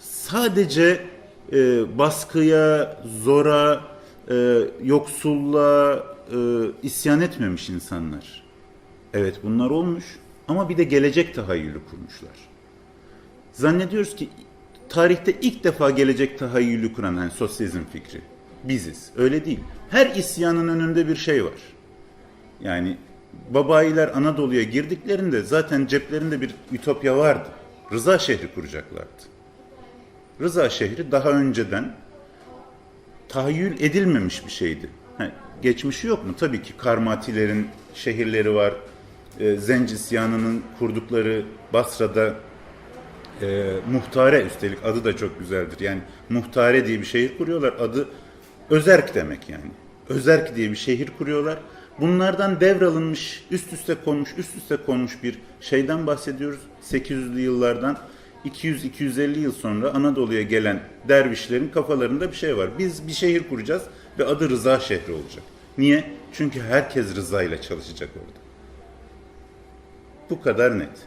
sadece e, baskıya, zora, e, yoksulluğa e, isyan etmemiş insanlar. Evet bunlar olmuş ama bir de gelecek tahayyülü kurmuşlar. Zannediyoruz ki tarihte ilk defa gelecek tahayyülü kuran yani sosyalizm fikri biziz. Öyle değil. Her isyanın önünde bir şey var. Yani babayiler Anadolu'ya girdiklerinde zaten ceplerinde bir ütopya vardı. Rıza şehri kuracaklardı. Rıza şehri daha önceden tahayyül edilmemiş bir şeydi. Ha, geçmişi yok mu? Tabii ki Karmatilerin şehirleri var. E, Zenc isyanının kurdukları Basra'da e, Muhtare üstelik adı da çok güzeldir. Yani Muhtare diye bir şehir kuruyorlar. Adı Özerk demek yani. Özerk diye bir şehir kuruyorlar. Bunlardan devralınmış, üst üste konmuş, üst üste konmuş bir şeyden bahsediyoruz. 800'lü yıllardan 200-250 yıl sonra Anadolu'ya gelen dervişlerin kafalarında bir şey var. Biz bir şehir kuracağız ve adı Rıza şehri olacak. Niye? Çünkü herkes rıza ile çalışacak orada. Bu kadar net.